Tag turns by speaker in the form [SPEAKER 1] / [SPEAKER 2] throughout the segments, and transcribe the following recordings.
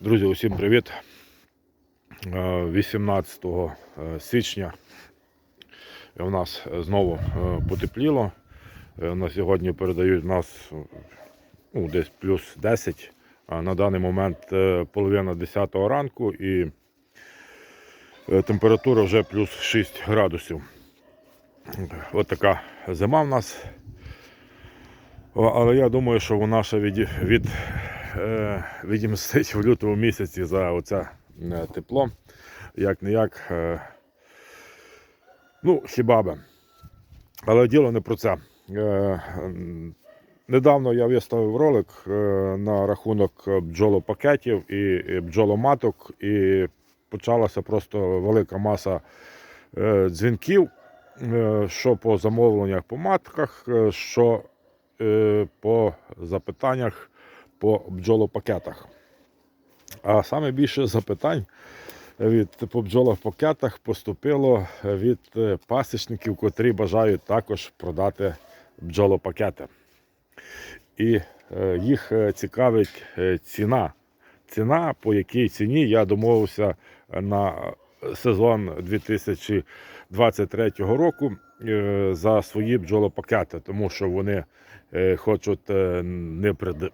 [SPEAKER 1] Друзі, усім привіт. Е, 18 е, січня у нас знову е, потепліло. Е, На сьогодні передають нас ну, десь плюс 10. А на даний момент е, половина 10 ранку і е, температура вже плюс 6 градусів. От така зима в нас. Але я думаю, що вона ще від, від, е, відімстить в лютому місяці за оце е, тепло. Як не як. Е, ну, хіба би. Але діло не про це. Е, недавно я виставив ролик е, на рахунок бджолопакетів і, бджоломаток, і почалася просто велика маса е, дзвінків, е, що по замовленнях по матках, е, що е, по запитаннях по бджолопакетах. А саме більше запитань від по бджолопакетах поступило від е, пасічників, котрі бажають також продати бджолопакети. І е, їх е, цікавить е, ціна. Ціна, по якій ціні я домовився на сезон 2023 року е, за свої бджолопакети, тому що вони е, хочуть е,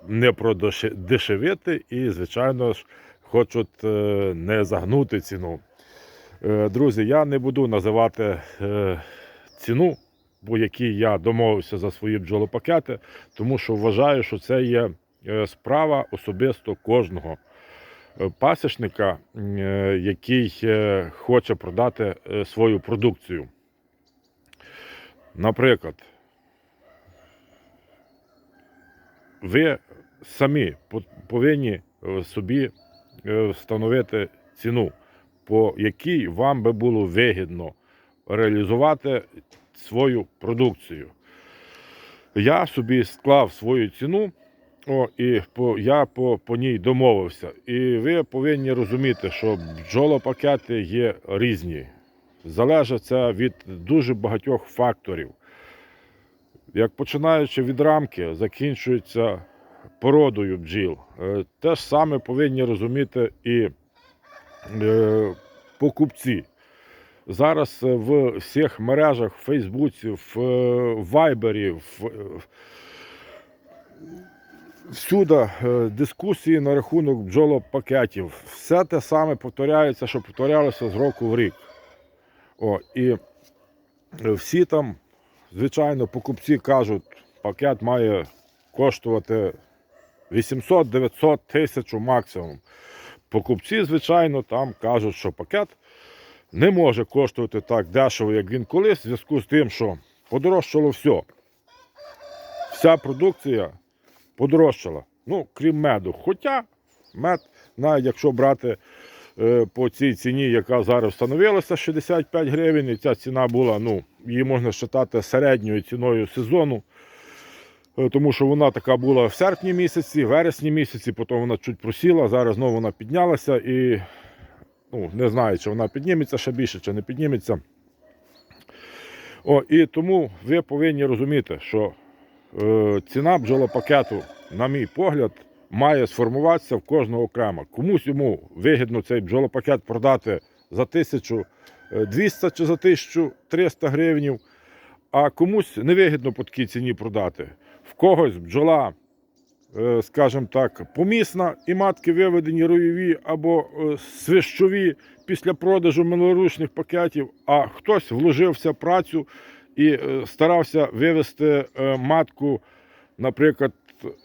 [SPEAKER 1] не продешевити і, звичайно ж, хочуть е, не загнути ціну. Е, Друзі, я не буду називати е, ціну, по якій я домовився за свої бджолопакети, тому що вважаю, що це є е, справа особисто кожного е, пасічника, е, який е, хоче продати е, свою продукцію. Наприклад, ви самі повинні е, собі е, встановити ціну, по якій вам би було вигідно реалізувати свою продукцію. Я собі склав свою ціну, о, і по, я по, по ній домовився. І ви повинні розуміти, що бджолопакети є різні. Залежить це від дуже багатьох факторів. Як починаючи від рамки, закінчується породою бджіл. Е, Те ж саме повинні розуміти і е, покупці. Зараз е, в всіх мережах, в Фейсбуці, в Вайбері, в, всюди дискусії на рахунок бджолопакетів. Все те саме повторяється, що повторялося з року в рік. О, і е, всі там, звичайно, покупці кажуть, пакет має коштувати 800, 900, 1000 максимум. Покупці, звичайно, там кажуть, що пакет не може коштувати так дешево, як він колись, в зв'язку з тим, що подорожчало все. Вся продукція подорожчала. Ну, крім меду. Хоча мед, навіть якщо брати по цій ціні, яка зараз встановилася 65 гривень, і ця ціна була, ну, її можна вважати середньою ціною сезону. Е, Тому що вона така була в серпні місяці, вересні місяці, потім вона чуть просіла, зараз знову вона піднялася і ну, не знаю, чи вона підніметься ще більше, чи не підніметься. О, і тому ви повинні розуміти, що е, ціна бджолопакету, на мій погляд, має сформуватися в кожного окремо. Комусь йому вигідно цей бджолопакет продати за 1200 чи за 1300 гривень, а комусь невигідно по такій ціні продати. В когось бджола, е, скажімо так, помісна і матки виведені ройові або е, свищові після продажу минулорічних пакетів, а хтось вложився в працю і е, старався вивести е, матку, наприклад,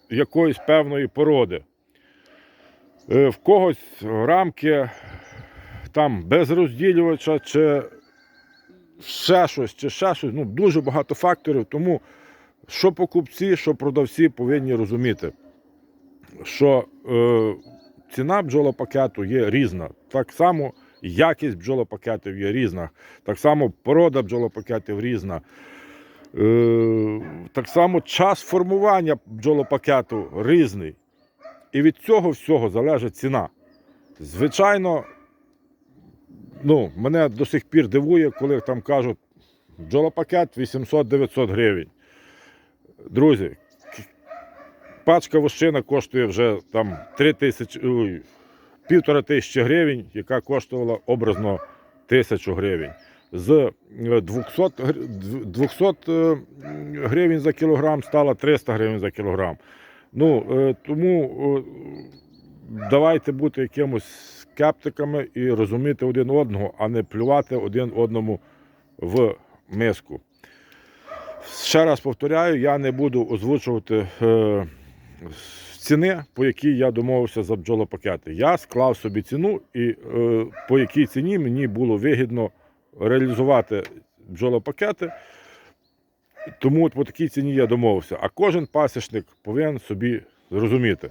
[SPEAKER 1] якоїсь певної породи. Е, В когось рамки там без розділювача чи ще щось, чи ще щось. Ну, дуже багато факторів. Тому що покупці, що продавці повинні розуміти, що е, ціна бджолопакету є різна. Так само якість бджолопакетів є різна. Так само порода бджолопакетів різна. Е, так само час формування бджолопакету різний. І від цього всього залежить ціна. Звичайно, ну, мене до сих пір дивує, коли там кажуть, бджолопакет 800-900 гривень. Друзі, пачка вощина коштує вже там 3 тисячі, півтора тисячі гривень, яка коштувала образно тисячу гривень. З е, 200, 200 е, гривень за кілограм стало 300 гривень за кілограм. Ну, е, тому давайте бути якимось скептиками і розуміти один одного, а не плювати один одному в миску. Ще раз повторяю, я не буду озвучувати ціни, по якій я домовився за бджолопакети. Я склав собі ціну, і по якій ціні мені було вигідно реалізувати бджолопакети. Тому по такій ціні я домовився. А кожен пасічник повинен собі зрозуміти,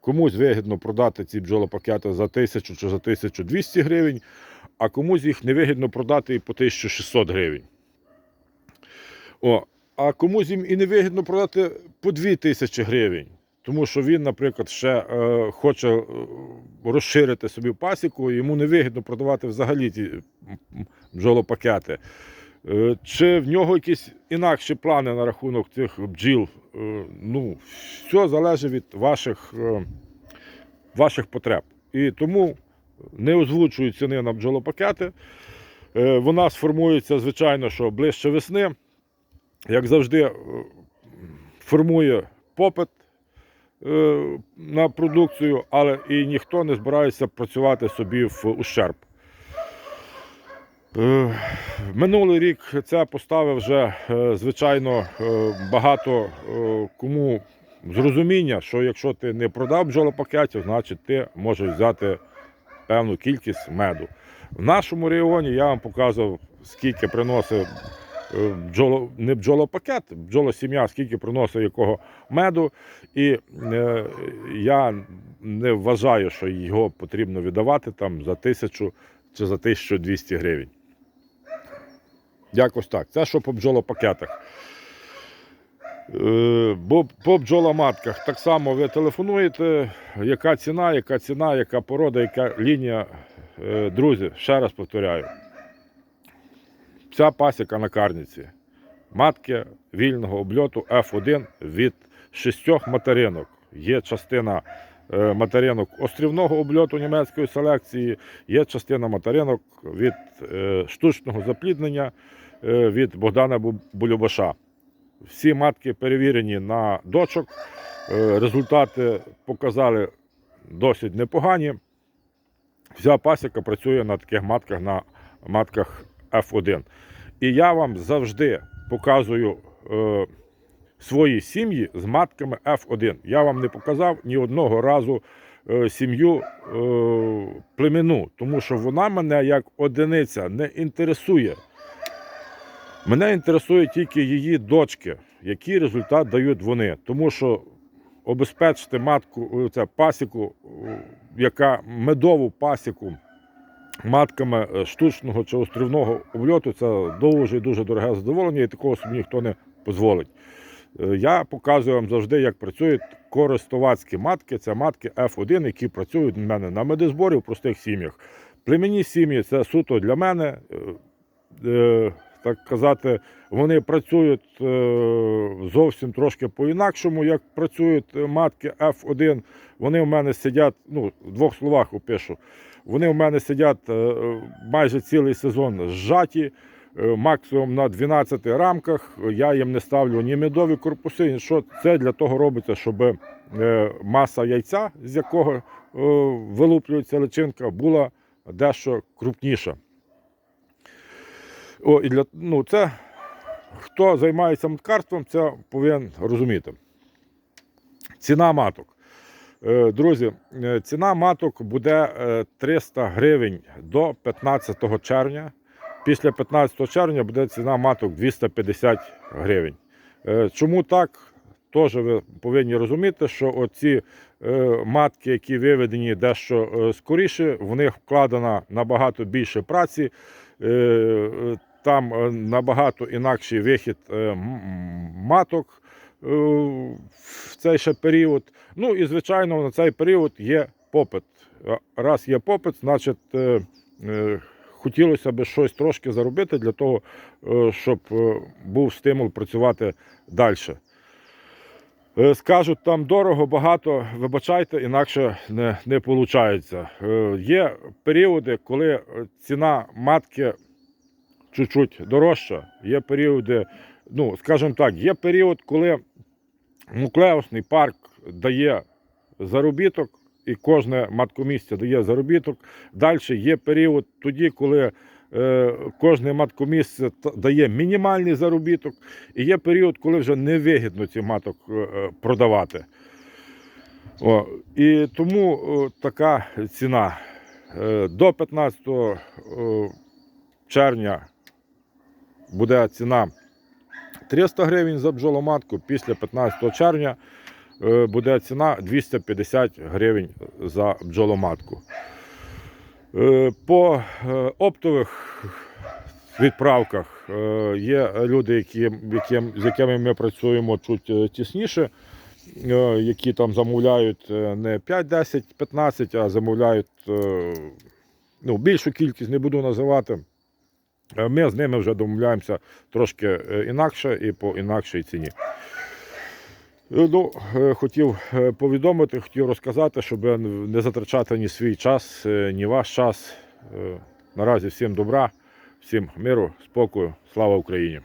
[SPEAKER 1] комусь вигідно продати ці бджолопакети за 1000 чи за 1200 гривень, а комусь їх невигідно продати і по 1600 гривень. О, а комусь їм і невигідно продати по 2000 гривень. Тому що він, наприклад, ще е, хоче е, розширити собі пасіку, йому невигідно продавати взагалі ті бджолопакети. Е, Чи в нього якісь інакші плани на рахунок цих бджіл? Е, Ну, все залежить від ваших, е, ваших потреб. І тому не озвучую ціни на бджолопакети. Е, Вона сформується, звичайно, що ближче весни. Як завжди, е, формує попит на продукцію, але і ніхто не збирається працювати собі в ущерб. Е, Минулий рік це поставив вже, е, звичайно, е, багато е, кому зрозуміння, що якщо ти не продав бджолопакетів, значить ти можеш взяти певну кількість меду. В нашому регіоні я вам показував, скільки приносить е, бджоло, не бджолопакет, бджолосім'я, скільки приносить якого меду. І е, я не вважаю, що його потрібно віддавати там за тисячу чи за 1200 гривень. Якось так. Це що по бджолопакетах. Е, Бо по бджоломатках так само ви телефонуєте, яка ціна, яка ціна, яка порода, яка лінія. Е, Друзі, ще раз повторяю. Ця пасіка на карниці. Матки вільного обльоту F1 від шістьох материнок. Є частина е, материнок острівного обльоту німецької селекції, є частина материнок від е, штучного запліднення е, від Богдана Бу- Булюбаша. Всі матки перевірені на дочок. Результати показали досить непогані. Вся пасіка працює на таких матках, на матках F1. І я вам завжди показую е, свої сім'ї з матками F1. Я вам не показав ні одного разу е, сім'ю е, племenu, тому що вона мене як одиниця не інтересує. Мене інтересує тільки її дочки, який результат дають вони. Тому що обезпечити матку, це пасіку, е, яка медову пасіку матками е, штучного чи острівного обльоту, це дуже і дуже дороге задоволення, і такого собі ніхто не дозволить. Е, Я показую вам завжди, як працюють користувацькі матки. Це матки F1, які працюють в мене на медизборі в простих сім'ях. Племінні сім'ї це суто для мене. Так казати, вони працюють е, зовсім трошки по-інакшому, як працюють матки F1. Вони в мене сидять, ну, в двох словах опишу. Вони в мене сидять е, майже цілий сезон зжаті, е, максимум на 12 рамках. Я їм не ставлю ні медові корпуси, нічого. Це для того робиться, щоб маса яйця, з якого вилуплюється личинка, була дещо крупніша. О, і для, ну, це, хто займається маткарством, це повинен розуміти. Ціна маток. Е, Друзі, е, ціна маток буде е, 300 гривень до 15 червня. Після 15 червня буде ціна маток 250 гривень. Е, Чому так? Теж ви повинні розуміти, що оці е, матки, які виведені дещо е, скоріше, в них вкладено набагато більше праці. Там е, набагато інакший вихід е, маток е, в цей ще період. Ну і звичайно, на цей період є попит. Раз є попит, значить хотілося б щось трошки заробити для того, щоб був стимул працювати далі. Скажуть, там дорого, багато, вибачайте, інакше не, не виходить. Є періоди, коли ціна матки чуть-чуть дорожча. Є періоди, ну, скажімо так, є період, коли нуклеусний парк дає заробіток, і кожне маткомісце дає заробіток. Далі є період тоді, коли е, кожне маткомісце дає мінімальний заробіток, і є період, коли вже невигідно ці маток е, е, продавати. О, і тому така ціна. До 15 е, червня буде ціна 300 гривень за бджоломатку, після 15 червня е, буде ціна 250 гривень за бджоломатку. Е, По е, оптових відправках є люди, які, з якими ми працюємо чуть тісніше, які там замовляють не 5, 10, 15, а замовляють ну, більшу кількість, не буду називати. Е, Ми з ними вже домовляємося трошки е, інакше і по інакшій ціні. Е, Ну, хотів повідомити, хотів розказати, щоб не затрачати ні свій час, ні ваш час. Наразі всім добра, всім миру, спокою, слава Україні!